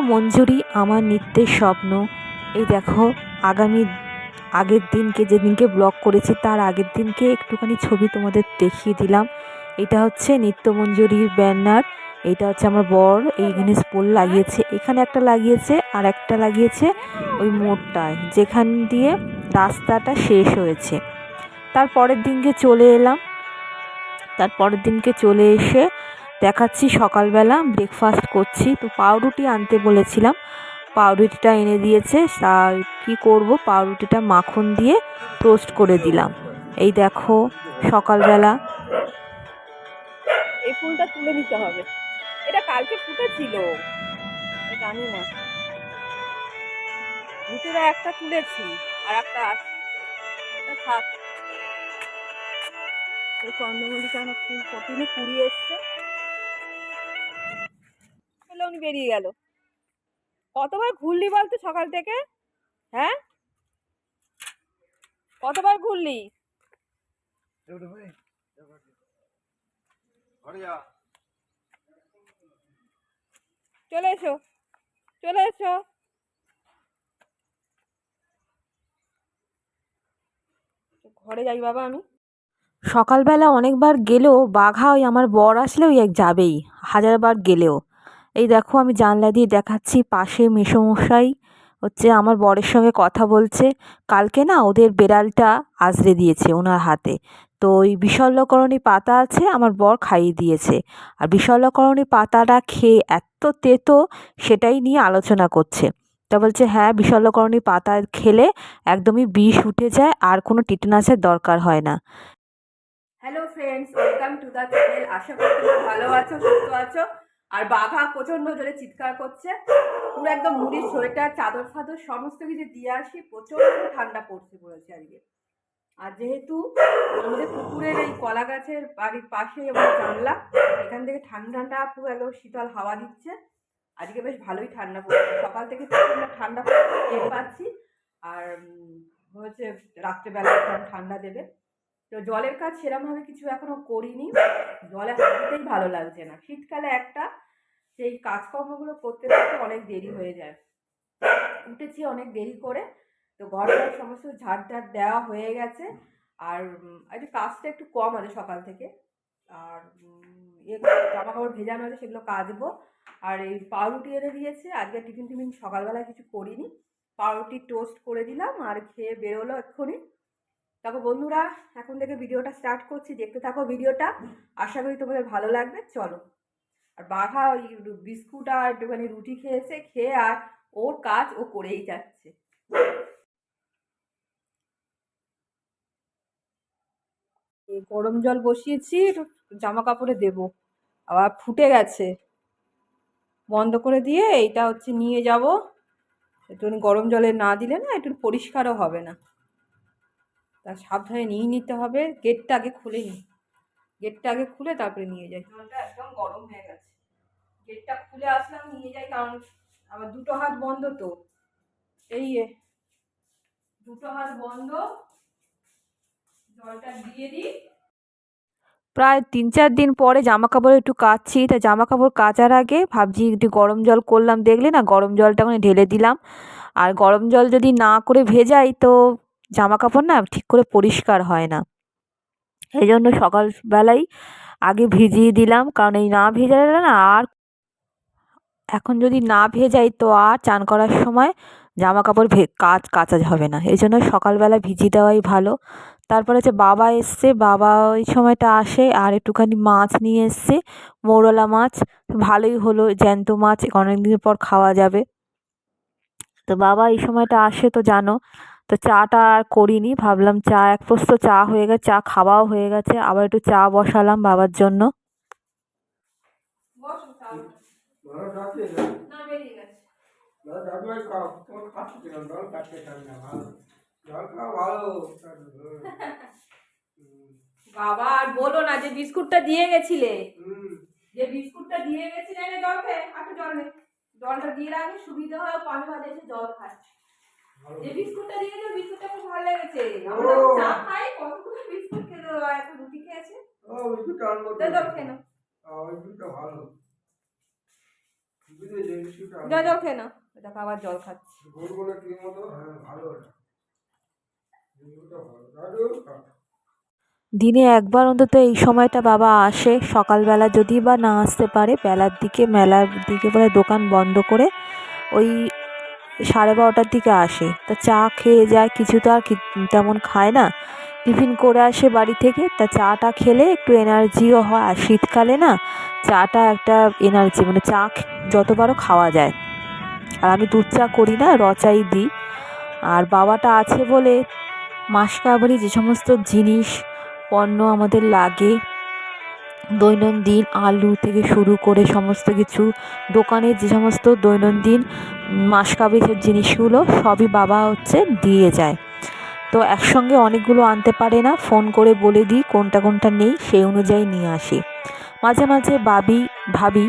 মঞ্জুরি আমার নিত্যের স্বপ্ন। এই দেখো, আগামী, আগের দিনকে যেদিনকে ব্লগ করেছি, তার আগের দিনকে একটুখানি ছবি তোমাদের দেখিয়ে দিলাম। এটা হচ্ছে নিত্য মঞ্জুরির ব্যানার এইটা হচ্ছে আমার বর এইখানে স্পুল লাগিয়েছে। এখানে একটা লাগিয়েছে, আর একটা লাগিয়েছে ওই মোড়টায় যেখান দিয়ে রাস্তাটা শেষ হয়েছে। তার পরের দিনকে চলে এলাম। তার পরের দিনকে চলে এসে দেখাচ্ছি সকালবেলা ব্রেকফাস্ট করছি। তো পাউরুটি আনতে বলেছিলাম। পাউরুটিটা এনে দিয়েছে। আর কী করব? পাউরুটিটা মাখন দিয়ে টোস্ট করে দিলাম। এই দেখো, সকালবেলা। এই ফুলটা তুলে নিতে হবে। এটা কালকে ফুটেছিল। জানি না। ভিতরে একটা তুলেছি, আর একটা থাক। চন্দ্রমল্লিকা ফুল ফটিনে কুড়ি এসছে? বেরিয়ে গেল। কতবার ঘুরলি বলতো সকাল থেকে? হ্যাঁ? কতবার ঘুরলি? চলে এসো চলে এসো। ঘরে যাই বাবা আমি। সকালবেলা অনেকবার গেলেও বাঘা ওই আমার বর আসলে ওই এক যাবেই, হাজারবার গেলেও। এই দেখো আমি জানলা দিয়ে দেখাচ্ছি পাশে মেসোমশাই হচ্ছে আমার বরের সঙ্গে কথা বলছে। কালকে না ওদের বেড়ালটা আজরে দিয়েছে ওনার হাতে। তো ওই বিশল্যকরণী পাতা আছে আমার বর খাইয়ে দিয়েছে। আর বিশল্যকরণী পাতাটা খেয়ে এত তেতো সেটাই নিয়ে আলোচনা করছে। তা বলছে হ্যাঁ বিশল্যকরণী পাতা খেলে একদমই বিষ উঠে যায়, আর কোনো টিটেনাসের দরকার হয় না। Hello friends welcome to the channel আশা করি ভালো আছো, সুস্থ আছো। আর বাঘা প্রচণ্ড জোরে চিৎকার করছে। পুরো একদম মুড়ির সোয়েটার, চাদর ফাদর সমস্ত কিছু দিয়ে আসি, প্রচণ্ড ঠান্ডা পড়ছে পড়েছে আজকে। আর যেহেতু আমাদের পুকুরের এই কলা গাছের বাড়ির পাশে এবং জানলা, এখান থেকে ঠান্ডা ঠান্ডা পুরো একদম শীতল হাওয়া দিচ্ছে। আজকে বেশ ভালোই ঠান্ডা পড়ছে। সকাল থেকে ঠান্ডা টের পাচ্ছি। আর হচ্ছে রাত্রেবেলা ঠান্ডা দেবে। তো জলের কাজ সেরমভাবে কিছু এখনও করিনি। জলে হাত ভালো লাগছে না। শীতকালে একটা সেই কাজকর্মগুলো করতে করতে অনেক দেরি হয়ে যায়। উঠেছি অনেক দেরি করে, তো ঘরটার সমস্ত ঝাড় ঝাড় দেওয়া হয়ে গেছে। আর একটু কাজটা একটু কম আছে সকাল থেকে। আর জামা কাপড় ভেজানো আছে সেগুলো কাচবো। আর এই পাউরুটি এনে দিয়েছে, আজকে টিফিন টিফিন সকালবেলা কিছু করিনি। পাউরুটি টোস্ট করে দিলাম আর খেয়ে বেরোলো এক্ষুনি। দেখো বন্ধুরা, এখন থেকে ভিডিওটা স্টার্ট করছি। দেখতে থাকো ভিডিওটা। আশা করি তোমাদের ভালো লাগবে। চলো। আর বাঘা ওই বিস্কুট আর একটুখানি রুটি খেয়েছে, খেয়ে আর ওর কাজ ও করেই যাচ্ছে। গরম জল বসিয়েছি, একটু জামা কাপড়ে দেব। আবার ফুটে গেছে। বন্ধ করে দিয়ে এইটা হচ্ছে নিয়ে যাব। একটু গরম জলে না দিলে না একটু পরিষ্কারও হবে না। তা সাবধানে নিয়ে নিতে হবে। গেটটা আগে খুলে নি। গেটটা আগে খুলে তারপরে নিয়ে যাই। জলটা একদম গরম হয়ে গেছে। গেটটা খুলে আসলাম, নিয়ে যাই, কারণ আবার দুটো হাত বন্ধ তো। এই দুটো হাত বন্ধ, জলটা দিয়ে দিই। প্রায় তিন চার দিন পরে জামা কাপড় একটু কাচ্ছি, তা জামা কাপড় কাচার আগে ভাবছি একটু গরম জল করলাম, দেখলে না গরম জলটা ওখানে ঢেলে দিলাম। আর গরম জল যদি না করে ভেজাই, তো জামা কাপড় না ঠিক করে পরিষ্কার হয় না। এই জন্য সকালবেলাই আগে ভিজিয়ে দিলাম, কারণ এই না ভেজালে না আর এখন যদি না ভেজাই তো আর চান করার সময় জামা কাপড় ভে, কাচ, কাচা হবে না। এই জন্য সকালবেলা ভিজিয়ে দেওয়াই ভালো। তারপরে হচ্ছে বাবা এসছে, বাবা ওই সময়টা আসে আর একটুখানি মাছ নিয়ে এসছে, মৌরলা মাছ। ভালোই হলো, জ্যান্ত মাছ অনেক দিন পর খাওয়া যাবে। তো বাবা এই সময়টা আসে তো জানো, তো চাটা আর করিনি, ভাবলাম চা, এক প্রস্ত চা হয়ে গেছে, চা খাওয়াও হয়ে গেছে, আবার একটু চা বসালাম বাবার জন্য বসো তাহলে। ভালো যাচ্ছে না বেরিয়ে গেছে। না দাদুভাই খাও। তোমার খাচ্ছি কেন? জল খাচ্ছে কেন না ভালো। জল খাও ভালো। বাবা আর বলো না যে বিস্কুটটা দিয়ে গেছিলে। হুম। যে বিস্কুটটা দিয়ে গেছিলে এনে জল খেয়ে একটু জল নে। জলটা দিয়ে রাখলে সুবিধা হয় পানি ভাজে এসে জল খায় যে বিস্কুটটা দিয়েছে বিস্কুটটা খুব ভালো লেগেছে। আমরা চা খাই কতগুলো বিস্কুট খেলো আর একটা রুটি খেয়েছে? ও দুটো আনব তো জল খেয়ে নাও। ওই দুটো ভালো। জল খেয়ে না দেখো আবার জল খাচ্ছি। গোল গোল ক্রিম মতো হ্যাঁ। দিনে একবার অন্তত এই সময়টা বাবা আসে। সকালবেলা যদি বা না আসতে পারে বেলার দিকে মেলার দিকে বলে দোকান বন্ধ করে ওই সাড়ে বারোটার দিকে আসে। তা চা খেয়ে যায় কিছু তো আর কি- তেমন খায় না। টিফিন করে আসে বাড়ি থেকে। তা চাটা খেলে একটু এনার্জিও হয়। আর শীতকালে না, চাটা একটা এনার্জি মানে চা যতবারও খাওয়া যায়। আর আমি দুধ চা করি না রচাই দিই। আর বাবাটা আছে বলে মাসকাবারি যে সমস্ত জিনিস, পণ্য আমাদের লাগে, দৈনন্দিন আলু থেকে শুরু করে সমস্ত কিছু, দোকানে যে সমস্ত দৈনন্দিন মাসকাবারির জিনিসগুলো, সবই বাবা হচ্ছে দিয়ে যায়। তো একসঙ্গে অনেকগুলো আনতে পারে না। ফোন করে বলে দিই কোনটা কোনটা নেই, সেই অনুযায়ী নিয়ে আসি। মাঝে মাঝে ভাবি ভাবি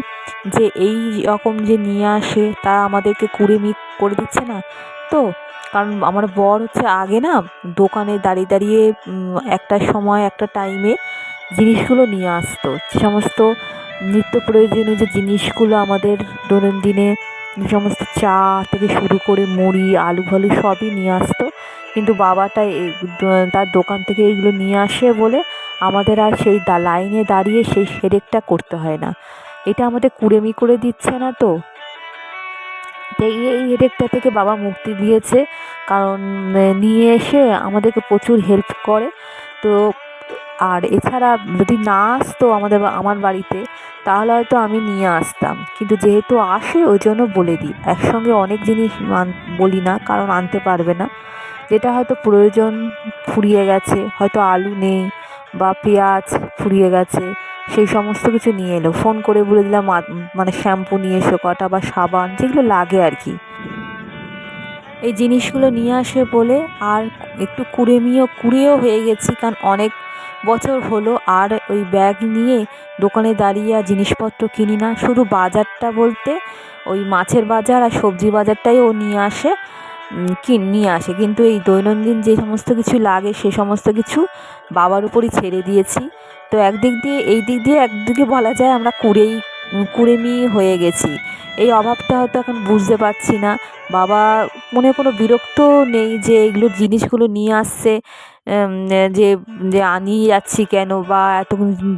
যে এই রকম যে নিয়ে আসে, তা আমাদেরকে কুড়েমি করে দিচ্ছে না। তো কারণ আমার বর হচ্ছে আগে না দোকানে দাঁড়িয়ে দাঁড়িয়ে একটা সময়, একটা টাইমে জিনিসগুলো নিয়ে আসতো। যে সমস্ত নিত্য প্রয়োজনীয় যে জিনিসগুলো আমাদের দৈনন্দিনে, যে সমস্ত চা থেকে শুরু করে মুড়ি আলু ফালু সবই নিয়ে আসতো। কিন্তু বাবাটা এই তার দোকান থেকে এইগুলো নিয়ে আসে বলে আমাদের আর সেই লাইনে দাঁড়িয়ে সেই সেরেকটা করতে হয় না। এটা আমাদের কুড়েমি করে দিচ্ছে না তো। তো এই এই হেডেকটা থেকে বাবা মুক্তি দিয়েছে। কারণ নিয়ে এসে আমাদেরকে প্রচুর হেল্প করে। তো, আর এছাড়া যদি না আসতো আমাদের আমার বাড়িতে, তাহলে হয়তো আমি নিয়ে আসতাম। কিন্তু যেহেতু আসে, ওই জন্য বলে দিই। একসঙ্গে অনেক জিনিস বলি না, কারণ আনতে পারবে না। যেটা হয়তো প্রয়োজন ফুরিয়ে গেছে, হয়তো আলু নেই বা পেঁয়াজ ফুরিয়ে গেছে, সেই সমস্ত কিছু নিয়ে এলো। ফোন করে বলে দিলাম মানে শ্যাম্পু নিয়ে এসো, কটা বা সাবান, যেগুলো লাগে আর কি। এই জিনিসগুলো নিয়ে আসে বলে আর একটু কুড়েমিও, কুড়েও হয়ে গেছি, কারণ অনেক বছর হলো আর ওই ব্যাগ নিয়ে দোকানে দাঁড়িয়ে আর জিনিসপত্র কিনি না। শুধু বাজারটা বলতে ওই মাছের বাজার আর সবজি বাজারটাই ও নিয়ে আসে। নিয়ে আসে? কিন্তু এই দৈনন্দিন যে সমস্ত কিছু লাগে, সে সমস্ত কিছু বাবার উপরই ছেড়ে দিয়েছি। তো একদিক দিয়ে, এই দিক দিয়ে একদিকে বলা যায় আমরা কুড়েই কুড়েমি হয়ে গেছি। এই অভাবটা হয়তো এখন বুঝতে পারছি না। বাবা মনে কোনো বিরক্ত নেই যে এগুলো জিনিসগুলো নিয়ে আসছে। যে যে আনিয়ে যাচ্ছি কেন বা এত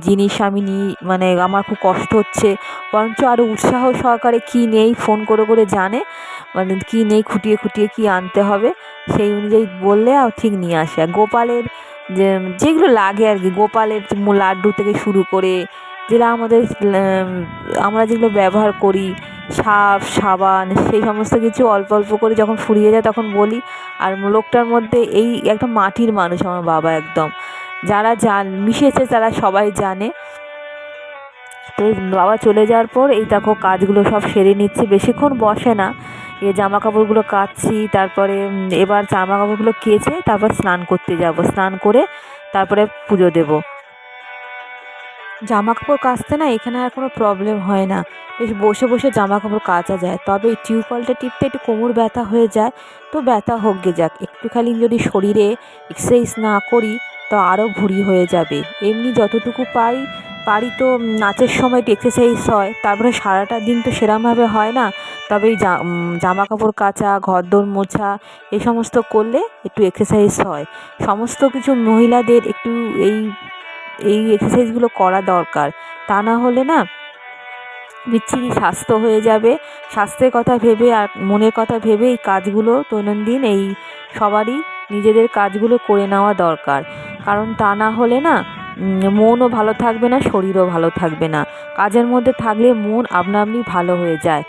জিনিস আমি নিই মানে আমার খুব কষ্ট হচ্ছে, বরঞ্চ আরও উৎসাহ সহকারে কী নেই ফোন করে করে জানে মানে কী নেই খুঁটিয়ে খুঁটিয়ে কী আনতে হবে, সেই অনুযায়ী বললে আর ঠিক নিয়ে আসে। গোপালের যে, যেগুলো লাগে আর কি, গোপালের লাড্ডু থেকে শুরু করে যেটা আমাদের আমরা যেগুলো ব্যবহার করি সার্ফ সাবান, সেই সমস্ত কিছু অল্প অল্প করে যখন ফুরিয়ে যায় তখন বলি। আর লোকটার মধ্যে এই একটা মাটির মানুষ আমার বাবা একদম। যারা জান মিশেছে তারা সবাই জানে। তো বাবা চলে যাওয়ার পর এই দেখো কাজগুলো সব সেরে নিচ্ছে। বেশিক্ষণ বসে না। এ জামা কাপড়গুলো কাচ্ছি, তারপরে এবার জামা কাপড়গুলো কেচে তারপর স্নান করতে যাব। স্নান করে তারপরে পুজো দেব। জামা কাপড় কাচতে না এখানে আর কোনো প্রবলেম হয় না। বেশ বসে বসে জামা কাপড় কাচা যায়। তবে টিউবওয়েলটা টিপতে একটু কোমর ব্যথা হয়ে যায়। তো ব্যথা হোক গে যাক, একটুখানি যদি শরীরে এক্সারসাইজ না করি তো আরও ভুঁড়ি হয়ে যাবে। এমনি যতটুকু পাই, পারি তো নাচের সময় একটু এক্সারসাইজ হয়। তারপরে সারাটা দিন তো সেরমভাবে হয় না। তবে এই জামা কাপড় কাচা, ঘরদোর মোছা এই সমস্ত করলে একটু এক্সারসাইজ হয়। সমস্ত কিছু মহিলাদের একটু এই এই এক্সারসাইজগুলো করা দরকার। তা না হলে না বিচ্ছিরি স্বাস্থ্য হয়ে যাবে। স্বাস্থ্যের কথা ভেবে আর মনের কথা ভেবে এই কাজগুলো দৈনন্দিন এই সবারই নিজেদের কাজগুলো করে নেওয়া দরকার। কারণ তা না হলে না মনও ভালো থাকবে না, শরীরও ভালো থাকবে না। কাজের মধ্যে থাকলে মন আপনা আপনি ভালো হয়ে যায়।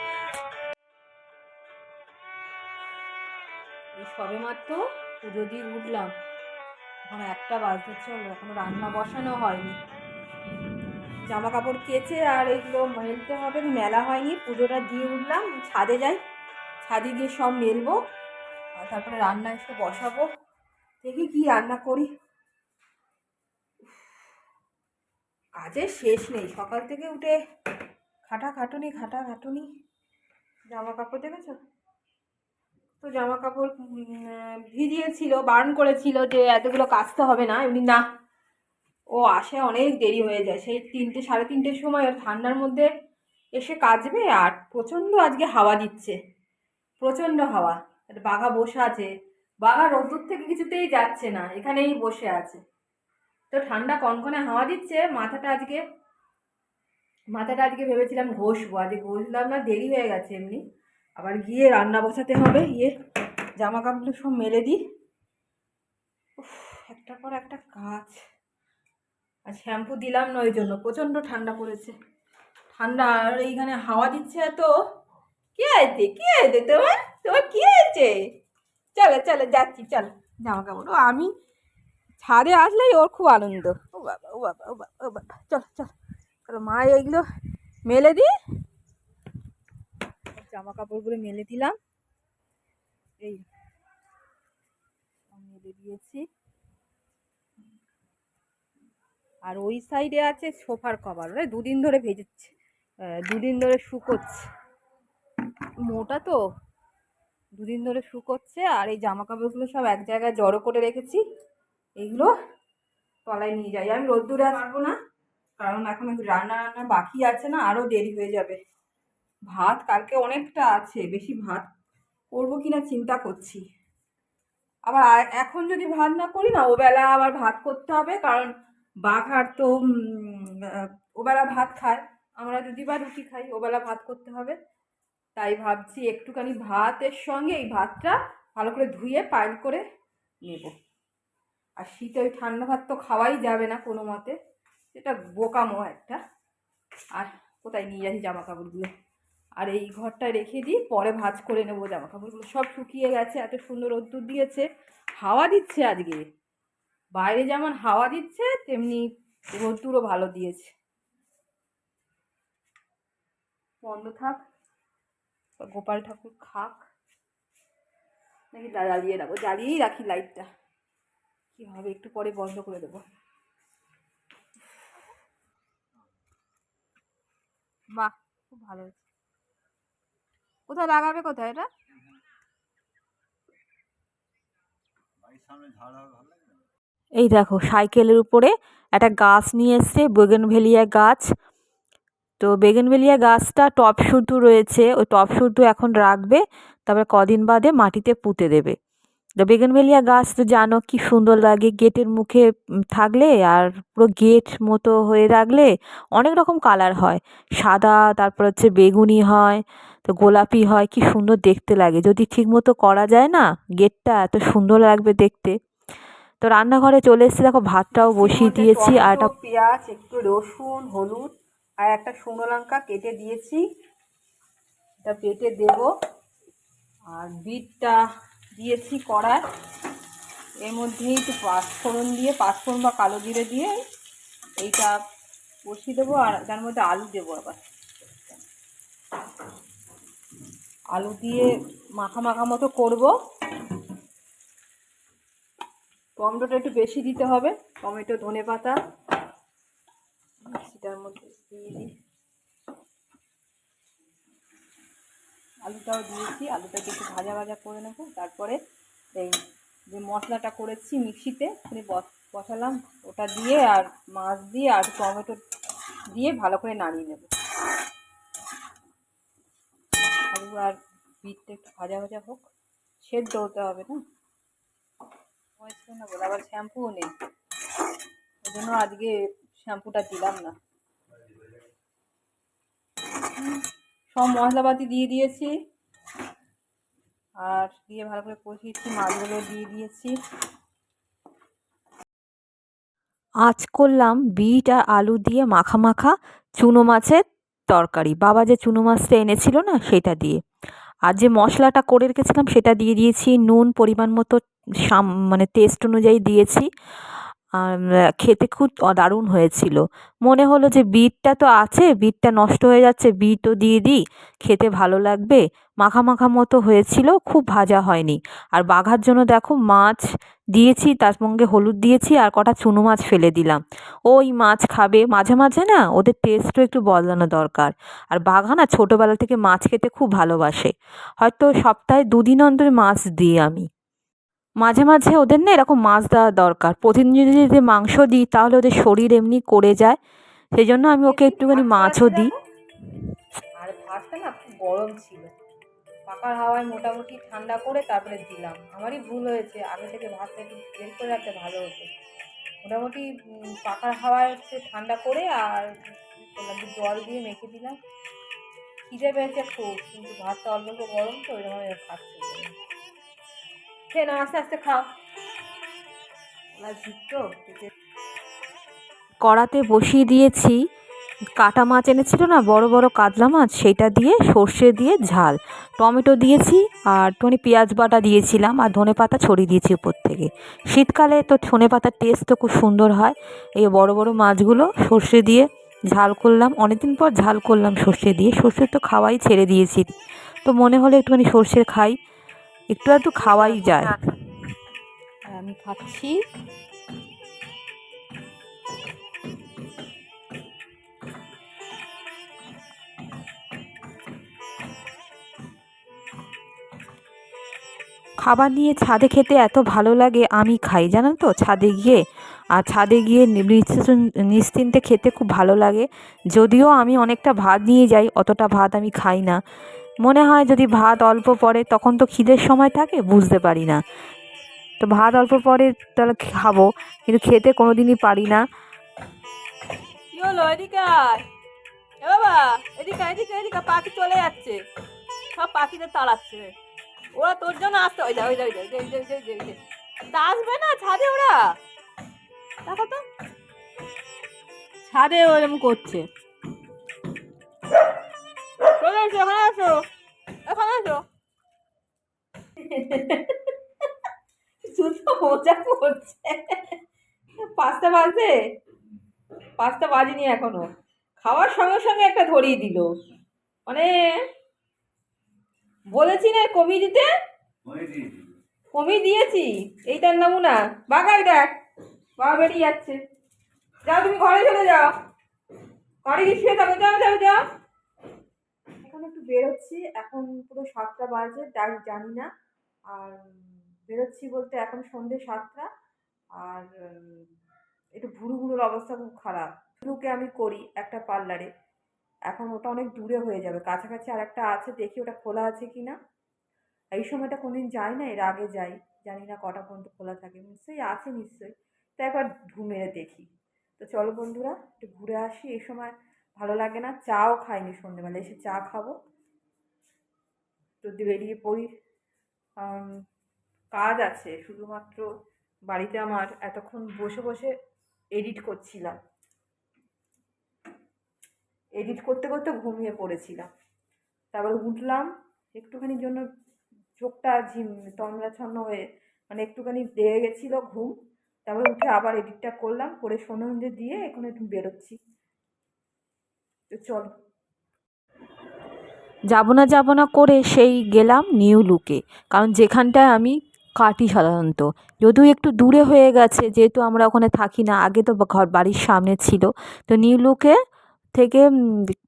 এই সবে মাত্র পুজো দিয়ে উঠলাম। এখন একটা বাজতে চলো এখনও রান্না বসানো হয়নি। জামা কাপড় কেচে আর এগুলো মেলতে হবে, মেলা হয়নি, পুজোটা দিয়ে উঠলাম, ছাদে যাই, ছাদে গিয়ে সব মেলবো, আর তারপরে রান্না এসে বসাবো, দেখি কি রান্না করি। কাজের শেষ নেই, সকাল থেকে উঠে খাটা খাটুনি খাটা খাটুনি জামা কাপড় দেখেছ? তো জামা কাপড় ভিজিয়েছিল, বারণ করেছিল যে এতগুলো কাচতে হবে না। এমনি না, ও আসে অনেক দেরি হয়ে যায়। সেই তিনটে, সাড়ে তিনটের সময় ওর ঠান্ডার মধ্যে এসে কাচবে আর প্রচণ্ড আজকে হাওয়া দিচ্ছে। প্রচণ্ড হাওয়া। বাঘা বসে আছে। বাঘা রোদ্দুর থেকে কিছুতেই যাচ্ছে না। এখানেই বসে আছে। তো ঠান্ডা কনকনে হাওয়া দিচ্ছে। মাথাটা আজকে মাথাটা আজকে ভেবেছিলাম ঘষবো। আজকে ঘষলাম না, দেরি হয়ে গেছে এমনি। আবার গিয়ে রান্না বসাতে হবে গিয়ে জামা কাপড়গুলো সব মেলে দিই। একটার পর একটা কাজ। আর শ্যাম্পু দিলাম না ওই জন্য, প্রচণ্ড ঠান্ডা পড়েছে। ঠান্ডা, আর এইখানে হাওয়া দিচ্ছে এত। কি হয়েছে? কি হয়েছে তোমার? তোমার কি হয়েছে? চলো চলো, যাচ্ছি, চলো। জামা কাপড় ও আমি ছাদে আসলেই ওর খুব আনন্দ। ও বাবা ও বাবা ও বাবা ও বাবা। চলো চলো। মা এইগুলো মেলে দিই। জামা কাপড়গুলো মেলে দিলাম। এই মেলে দিয়েছি। আর ওই সাইডে আছে সোফার কভার। ওই দুদিন ধরে ভেজেছে দুদিন ধরে শুকোচ্ছে। মোটা তো, দুদিন ধরে শুকোচ্ছে। আর এই জামা কাপড়গুলো সব এক জায়গায় জড়ো করে রেখেছি। এইগুলো তলায় নিয়ে যাই। আমি রোদ্দুরে পারব না, কারণ এখন রান্না রান্না বাকি আছে না আরও দেরি হয়ে যাবে। ভাত কালকে অনেকটা আছে, বেশি ভাত করব কিনা চিন্তা করছি। আবার এখন যদি ভাত না করি না, ওবেলা আবার ভাত করতে হবে, কারণ বাঘার তো ওবেলা ভাত খায়। আমরা যদি বা রুটি খাই, ওবেলা ভাত করতে হবে। তাই ভাবছি একটুখানি ভাতের সঙ্গে এই ভাতটা ভালো করে ধুয়ে পাইল করে নেব। আর শীতে ওই ঠান্ডা ভাত তো খাওয়াই যাবে না কোনো মতে। সেটা বোকামো একটা। আর কোথায় নিয়ে যাচ্ছি জামা কাপড়গুলো আর এই ঘরটা রেখে দিই, পরে ভাঁজ করে নেব জামা কাপড়গুলো সব শুকিয়ে গেছে, এত সুন্দর রোদ্দুর দিয়েছে। হাওয়া দিচ্ছে আজকে। বাইরে যেমন হাওয়া দিচ্ছে, তেমনি রোদ্দুরও ভালো দিয়েছে। বন্ধ থাক গোপাল ঠাকুর খাক। নাকি জ্বালিয়ে রাখব? জ্বালিয়েই রাখি লাইটটা কি হবে, একটু পরে বন্ধ করে দেবো। বাহ, খুব ভালো হয়েছে। কোথায় লাগাবে কোথায় এটা? এই দেখো সাইকেলের উপরে একটা গাছ নিয়ে এসছে বেগুনভেলিয়া গাছ। তো বেগুনভেলিয়া গাছটা টপ শুদ্ধ রয়েছে ওই টপ শুদ্ধ এখন রাখবে তারপরে কদিন বাদে মাটিতে পুঁতে দেবে। তো বেগুনভেলিয়া গাছ তো জানো কি সুন্দর লাগে গেটের মুখে থাকলে আর পুরো গেট মতো হয়ে রাখলে অনেক রকম কালার হয়। সাদা তারপর হচ্ছে বেগুনি হয় গোলাপি হয় কি সুন্দর দেখতে লাগে। যদি ঠিক মতো করা যায় না গেটটা এত সুন্দর লাগবে দেখতে। তো রান্নাঘরে চলে এসেছি দেখো ভাতটাও বসিয়ে দিয়েছি আর একটা পেঁয়াজ একটু রসুন হলুদ আর একটা শুকনো লঙ্কা কেটে দিয়েছি। এটা পেটে দেব। আর বিটটা দিয়েছি কড়ায় এর মধ্যেই একটু পাঁচফোড়ন দিয়ে পাঁচফোড়ন বা কালো জিরে দিয়ে এইটা বসিয়ে দেবো আর তার মধ্যে আলু দেবো আবার। আলু দিয়ে মাখা মাখা মতো করব। টমেটোটা একটু বেশি দিতে হবে। টমেটো, ধনে পাতা সেটার মধ্যে দিয়ে দিই। আলুটাও দিয়েছি। আলুটাকে একটু ভাজা ভাজা করে নেব। তারপরে এই যে মশলাটা করেছি মিক্সিতে, ওখানে বসালাম। ওটা দিয়ে আর মাছ দিয়ে আর টমেটো দিয়ে ভালো করে নাড়িয়ে নেব। আলু আর বিটটা একটু ভাজা ভাজা হোক, সেদ্ধ হতে হবে না? সময় বলে আবার শ্যাম্পুও নেই। ওই জন্য আজকে শ্যাম্পুটা দিলাম না। সব মশলাপাতি দিয়ে দিয়েছি, আর দিয়ে ভালো করে কষিয়েছি মাছগুলো দিয়ে দিয়েছি। আজ করলাম বিট আর আলু দিয়ে মাখা মাখা চুনো মাছের তরকারি। বাবা যে চুনো মাছটা এনেছিল না, সেটা দিয়ে। আর যে মশলাটা করে রেখেছিলাম, সেটা দিয়ে দিয়েছি। নুন, পরিমাণ মতো, সাম মানে টেস্ট অনুযায়ী দিয়েছি। খেতে খুব দারুণ হয়েছিল। মনে হলো যে বিটটা তো আছে, বিটটা নষ্ট হয়ে যাচ্ছে, বিটও দিয়ে দিই, খেতে ভালো লাগবে। মাখা মাখা মতো হয়েছিল, খুব ভাজা হয়নি। আর বাঘার জন্য দেখো মাছ দিয়েছি, তার সঙ্গে হলুদ দিয়েছি আর কটা চুনো মাছ ফেলে দিলাম। ওই মাছ খাবে, মাঝে মাঝে না ওদের টেস্টও একটু বদলানো দরকার। আর বাঘা না ছোটোবেলা থেকে মাছ খেতে খুব ভালোবাসে। হয়তো সপ্তাহে দুদিন অন্তরে মাছ দিই আমি। মাঝে মাঝে ওদের না এরকম মাছ দেওয়া দরকার। প্রতিদিন যদি যদি মাংস দিই তাহলে ওদের শরীর এমনি করে যায়। সেই জন্য আমি ওকে একটুখানি মাছও দিই। গরম ছিল। পাখার হাওয়ায় মোটামুটি ঠান্ডা করে তারপরে দিলাম। আমারই ভুল হয়েছে। আগে থেকে ভাতটা একটু বের করে রাখতে ভালো হতো। মোটামুটি পাখার হাওয়ায় হচ্ছে ঠান্ডা করে আর জল দিয়ে মেখে দিলাম। খিদে পেয়েছে খুব কিন্তু ভাতটা অল্প গরম তো ওই জন্য খাচ্ছি না। খেয়ে আস্তে আস্তে খাও। কড়াতে বসিয়ে দিয়েছি। কাটা মাছ এনেছিল না, বড় বড় কাতলা মাছ, সেটা দিয়ে সর্ষে দিয়ে ঝাল। টমেটো দিয়েছি আর একটুখানি পেঁয়াজ বাটা দিয়েছিলাম আর ধনে পাতা ছড়িয়ে দিয়েছি উপর থেকে। শীতকালে তো ধনে পাতার টেস্ট তো খুব সুন্দর হয়। এই বড় বড় মাছগুলো সর্ষে দিয়ে ঝাল করলাম। অনেকদিন পর ঝাল করলাম সর্ষে দিয়ে। সর্ষে তো খাওয়াই ছেড়ে দিয়েছি। তো মনে হলো একটুখানি সর্ষে খাই। একটু একটু খাওয়াই যায়। আমি খাচ্ছি। খাবার নিয়ে ছাদে খেতে এত ভালো লাগে আমি খাই জানেন তো? ছাদে গিয়ে আর ছাদে গিয়ে নিশ্চিন- নিশ্চিন্তে খেতে খুব ভালো লাগে। যদিও আমি অনেকটা ভাত নিয়ে যাই অতটা ভাত আমি খাই না। মনে হয় যদি ভাত অল্প পড়ে তখন তো খিদের সময় থাকে বুঝতে পারি না। তো ভাত অল্প পরে তাহলে খাব কিন্তু খেতে কোনো দিনই পারি না। বাবা এদিকে এদিকে এদিকে পাখি চলে যাচ্ছে। সব পাখিদের তাড়াচ্ছে। ওরা তোর জন্য আসতে ওই ওই যা ওই যা, আসবে না ছাদে ওরা? দেখো তো। ছাদে ওরম করছে। চলে এসো এখানে আসো। এখানে আসো শুধু মজা করছে পাঁচটা বাজে পাঁচটা বাজেনি এখনও খাওয়ার সঙ্গে সঙ্গে একটা ধরিয়ে দিল। মানে বলেছি না কমিয়ে দিতে কমিয়ে দিয়েছি। এইটার নমুনা। বাগাই দেখ। বাবা বেরিয়ে যাচ্ছে। যাও তুমি ঘরে চলে যাও। ঘরে গিয়ে শুয়ে থাকো। যাও যাও যাও। এখন একটু বেরোচ্ছি। এখন পুরো সাতটা বাজে, তাই জানি না। আর বেরোচ্ছি বলতে এখন সন্ধ্যে সাতটা। আর একটু ভুরু ভুরুর অবস্থা খুব খারাপ। ভুরুকে আমি করি একটা পার্লারে। এখন ওটা অনেক দূরে হয়ে যাবে। কাছাকাছি আর একটা আছে, দেখি ওটা খোলা আছে কি না এই সময়টা কোনদিন যাই না, এর আগে যাই। জানি না কটা পর্যন্ত খোলা থাকে। নিশ্চয়ই আছে নিশ্চয়ই। তো একবার ঢু মেরে দেখি। তো চলো বন্ধুরা, একটু ঘুরে আসি। এই সময় ভালো লাগে না, চাও খাইনি সন্ধ্যেবেলা এসে চা খাব। তো বেরিয়ে পড়ি কাজ আছে, শুধুমাত্র বাড়িতে আমার এতক্ষণ বসে বসে এডিট করছিলাম। এডিট করতে করতে ঘুমিয়ে পড়েছিলাম। তারপর উঠলাম একটুখানির জন্য চোখটা ঝিম তন্দ্রাচ্ছন্ন হয়ে মানে একটুখানি লেগে গেছিল ঘুম। তারপরে উঠে আবার এডিটটা করলাম, করে সন্ধে দিয়ে এখন একটু বেরোচ্ছি। তো যাব না যাব না করে সেই গেলাম নিউ লুকে। কারণ যেখানটায় আমি কাটি সাধারণত। যদিও একটু দূরে হয়ে গেছে, যেহেতু আমরা ওখানে থাকি না, আগে তো ঘর বাড়ির সামনে ছিল। তো নিউ লুকে থেকে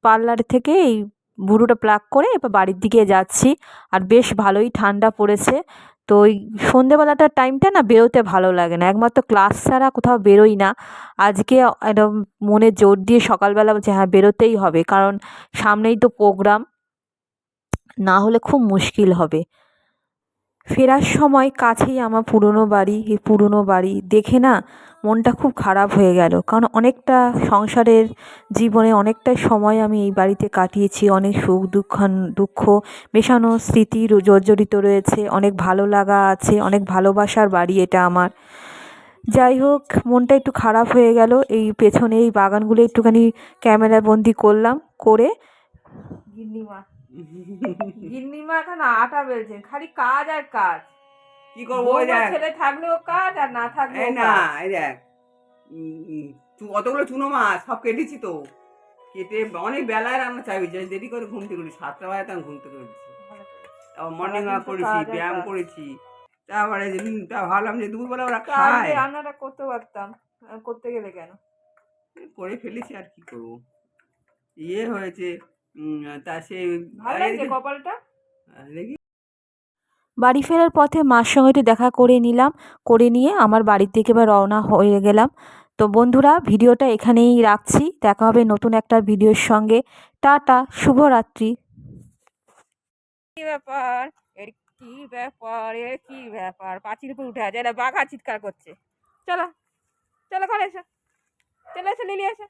পার্লার থেকে এই ভুরুটা প্লাক করে এবার বাড়ির দিকে যাচ্ছি। আর বেশ ভালোই ঠান্ডা পড়েছে। তো ওই সন্ধেবেলাটার টাইমটা না বেরোতে ভালো লাগে না। একমাত্র ক্লাস ছাড়া কোথাও বেরোই না। আজকে একদম মনে জোর দিয়ে সকালবেলা বলছে হ্যাঁ বেরোতেই হবে। কারণ সামনেই তো প্রোগ্রাম না হলে খুব মুশকিল হবে। ফেরার সময় কাছেই আমার পুরনো বাড়ি। এই পুরনো বাড়ি। দেখে না মনটা খুব খারাপ হয়ে গেল। কারণ অনেকটা সংসারের জীবনে অনেকটা সময় আমি এই বাড়িতে কাটিয়েছি। অনেক সুখ দুঃখ দুঃখ মেশানো স্মৃতি জর্জরিত রয়েছে। অনেক ভালো লাগা আছে। অনেক ভালোবাসার বাড়ি এটা আমার। যাই হোক, মনটা একটু খারাপ হয়ে গেল। এই পেছনে এই বাগানগুলো একটুখানি ক্যামেরা বন্দি করলাম, করে গিন্নিমা। গিন্নিমা এখন আটা বেলছেন। খালি কাজ আর কাজ। কি করব? ওই দেখ। ছেলে থাকলেও কাজ আর না থাকলেও না এই দেখ। অতগুলো চুনো মাছ সব কেটেছি তো। কেটে অনেক বেলায় রান্না দেরি করে ঘুম থেকে উঠি সাতটা বাজে তখন ঘুম থেকে উঠছি। ভালো করেছে। তারপর মর্নিং ওয়াক করেছি ব্যায়াম করেছি। তারপরে তা ভাবলাম যে দুপুরবেলা ওরা খায়। রান্নাটা করতে পারতাম। করতে গেলে কেন? করে ফেলেছি আর কি করব। ইয়ে হয়েছে তা সে কপালটা? দেখি। বাড়ি ফেরার পথে মার সঙ্গে একটু দেখা করে নিলাম, করে নিয়ে আমার বাড়ির দিকে এবার রওনা হয়ে গেলাম। তো বন্ধুরা, ভিডিওটা এখানেই রাখছি। দেখা হবে নতুন একটা ভিডিওর সঙ্গে। টাটা, শুভরাত্রি। ব্যাপার? এর কি ব্যাপার? এর কি ব্যাপার? পাঁচির উপর উঠে আছে। বাঘা চিৎকার করছে। চলো চলো ঘরে এসো। চলে এসো, লিলি এসো।